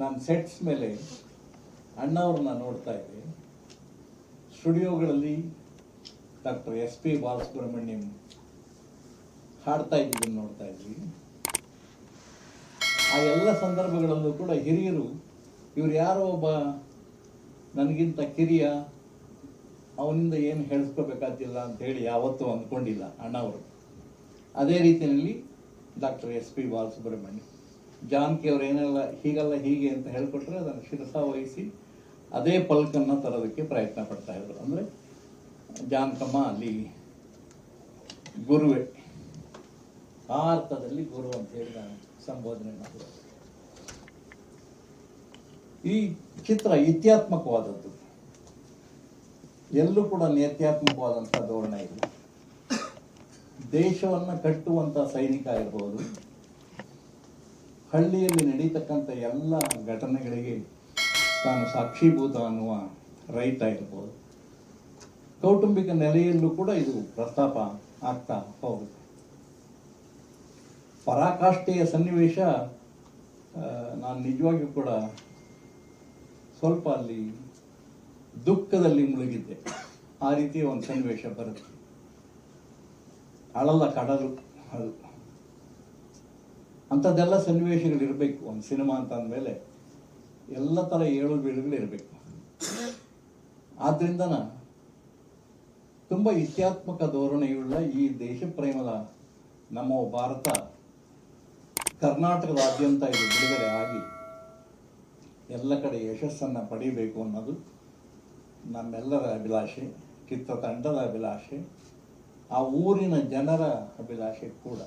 ನಾನು ಸೆಟ್ಸ್ ಮೇಲೆ ಅಣ್ಣವ್ರನ್ನ ನೋಡ್ತಾ ಇದ್ದೆ. ಸ್ಟುಡಿಯೋಗಳಲ್ಲಿ ಡಾಕ್ಟರ್ ಎಸ್ ಪಿ ಬಾಲಸುಬ್ರಹ್ಮಣ್ಯಂ ಹಾಡ್ತಾ ಇದ್ದಿದ್ದನ್ನು ನೋಡ್ತಾ ಇದ್ವಿ. ಆ ಎಲ್ಲ ಸಂದರ್ಭಗಳಲ್ಲೂ ಕೂಡ ಹಿರಿಯರು, ಇವ್ರು ಯಾರೋ ಒಬ್ಬ ನನಗಿಂತ ಕಿರಿಯ, ಅವನಿಂದ ಏನು ಹೇಳಿಸ್ಕೋಬೇಕಾದಿಲ್ಲ ಅಂತ ಹೇಳಿ ಯಾವತ್ತೂ ಅಂದ್ಕೊಂಡಿಲ್ಲ ಅಣ್ಣವರು. ಅದೇ ರೀತಿಯಲ್ಲಿ ಡಾಕ್ಟರ್ ಎಸ್ ಪಿ ಬಾಲಸುಬ್ರಹ್ಮಣ್ಯ. ಜಾನಕಿ ಅವ್ರು ಏನೆಲ್ಲ ಹೀಗಲ್ಲ ಹೀಗೆ ಅಂತ ಹೇಳ್ಕೊಟ್ರೆ ಅದನ್ನು ಶಿರಸ ವಹಿಸಿ ಅದೇ ಪಲ್ಕನ್ನು ತರೋದಕ್ಕೆ ಪ್ರಯತ್ನ ಪಡ್ತಾ ಇದ್ರು. ಅಂದರೆ ಜಾನಕಮ್ಮ ಅಲ್ಲಿ ಗುರುವೆ ಆ ಅರ್ಥದಲ್ಲಿ ಗುರು ಅಂತ ಹೇಳಿ ನಾನು ಸಂಬೋಧನೆ ಮಾಡಿದೆ ಈ ಚಿತ್ರ ಇತ್ಯಾತ್ಮಕವಾದದ್ದು. ಎಲ್ಲೂ ಕೂಡ ನೇತ್ಯಾತ್ಮಕವಾದಂಥ ಧೋರಣೆ ಇಲ್ಲ. ದೇಶವನ್ನು ಕಟ್ಟುವಂಥ ಸೈನಿಕ ಇರ್ಬೋದು ಹಳ್ಳಿಯಲ್ಲಿ ನಡೀತಕ್ಕಂಥ ಎಲ್ಲ ಘಟನೆಗಳಿಗೆ ತಾನು ಸಾಕ್ಷೀಭೂತ ಅನ್ನುವ ರೈತ ಇರ್ಬೋದು. ಕೌಟುಂಬಿಕ ನೆಲೆಯಲ್ಲೂ ಕೂಡ ಇದು ಪ್ರಸ್ತಾಪ ಆಗ್ತಾ ಹೋಗುತ್ತೆ. ಪರಾಕಾಷ್ಠೆಯ ಸನ್ನಿವೇಶ ನಾನು ನಿಜವಾಗಿಯೂ ಕೂಡ ಸ್ವಲ್ಪ ಅಲ್ಲಿ ದುಃಖದಲ್ಲಿ ಮುಳುಗಿದ್ದೆ. ಆ ರೀತಿಯ ಒಂದು ಸನ್ನಿವೇಶ ಬರುತ್ತೆ. ಅಳಲ್ಲ ಕಡಲು ಅದು. ಅಂಥದ್ದೆಲ್ಲ ಸನ್ನಿವೇಶಗಳು ಇರಬೇಕು ಒಂದು ಸಿನಿಮಾ ಅಂತ ಅಂದಮೇಲೆ ಎಲ್ಲ ಥರ ಏಳು ಬೀಳುಗಳು ಇರಬೇಕು ಆದ್ದರಿಂದ ತುಂಬ ಇತ್ಯಾತ್ಮಕ ಧೋರಣೆಯುಳ್ಳ ಈ ದೇಶ ಪ್ರೇಮದ ನಮ್ಮ ಭಾರತ ಕರ್ನಾಟಕದಾದ್ಯಂತ ಇದು ಬಿಡುಗಡೆ ಆಗಿ ಎಲ್ಲ ಕಡೆ ಯಶಸ್ಸನ್ನು ಪಡೀಬೇಕು ಅನ್ನೋದು ನಮ್ಮೆಲ್ಲರ ಅಭಿಲಾಷೆ, ಚಿತ್ರತಂಡದ ಅಭಿಲಾಷೆ, ಆ ಊರಿನ ಜನರ ಅಭಿಲಾಷೆ ಕೂಡ.